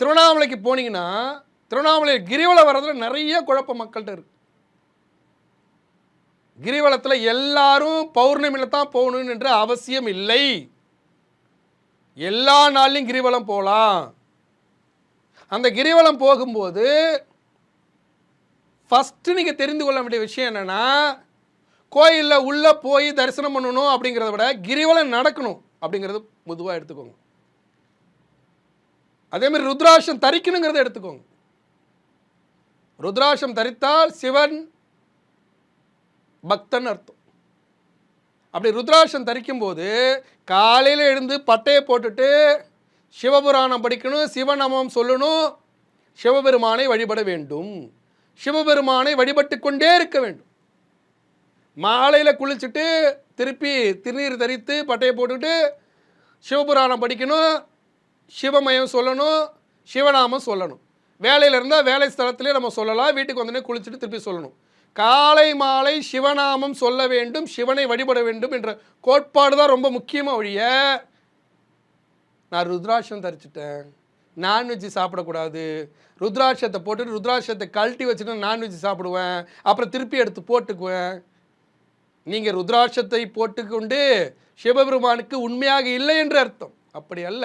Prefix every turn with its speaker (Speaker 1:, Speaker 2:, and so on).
Speaker 1: திருவண்ணாமலைக்கு போனீங்கன்னா திருவண்ணாமலை கிரிவலம் வர்றதுல நிறைய குழப்பம் மக்கள்கிட்ட இருக்கு. கிரிவலத்தில் எல்லாரும் பௌர்ணமியில் தான் போகணுன்ற அவசியம் இல்லை. எல்லா நாள்லையும் கிரிவலம் போகலாம். அந்த கிரிவலம் போகும்போது ஃபஸ்ட்டு நீங்கள் தெரிந்து கொள்ள வேண்டிய விஷயம் என்னென்னா கோயிலில் உள்ளே போய் தரிசனம் பண்ணணும் அப்படிங்கிறத விட கிரிவலம் நடக்கணும் அப்படிங்கிறது பொதுவாக எடுத்துக்கோங்க. அதே மாதிரி ருத்ராட்சம் தரிக்கணுங்கிறத எடுத்துக்கோங்க. ருத்ராட்சம் தரித்தால் சிவன் பக்தன் அர்த்தம். அப்படி ருத்ராட்சம் தரிக்கும் போது காலையில் எழுந்து பட்டையை போட்டுட்டு சிவபுராணம் படிக்கணும் சிவநாமம் சொல்லணும் சிவபெருமானை வழிபட வேண்டும். சிவபெருமானை வழிபட்டு கொண்டே இருக்க வேண்டும். மாலையில் குளிச்சுட்டு திருப்பி திருநீர் தரித்து பட்டையை போட்டுட்டு சிவபுராணம் படிக்கணும் சிவமயம் சொல்லணும் சிவநாமம் சொல்லணும். வேலையில் இருந்தால் வேலை ஸ்தலத்திலே நம்ம சொல்லலாம் வீட்டுக்கு வந்தோடனே குளிச்சுட்டு திருப்பி சொல்லணும். காலை மாலை சிவநாமம் சொல்ல வேண்டும் சிவனை வழிபட வேண்டும் என்ற கோட்பாடு தான் ரொம்ப முக்கியமாக ஒழிய நான் ருத்ராட்சம் தரிச்சிட்டேன். நான்வெஜ் சாப்பிடக்கூடாது. ருத்ராட்சத்தை போட்டுட்டு ருத்ராட்சத்தை கழட்டி வச்சுட்டு நான்வெஜ் சாப்பிடுவேன். அப்புறம் திருப்பி எடுத்து போட்டுக்குவேன். நீங்கள் ருத்ராட்சத்தை போட்டுக்கொண்டு சிவபெருமானுக்கு உண்மையாக இல்லை என்று அர்த்தம். அப்படி அல்ல.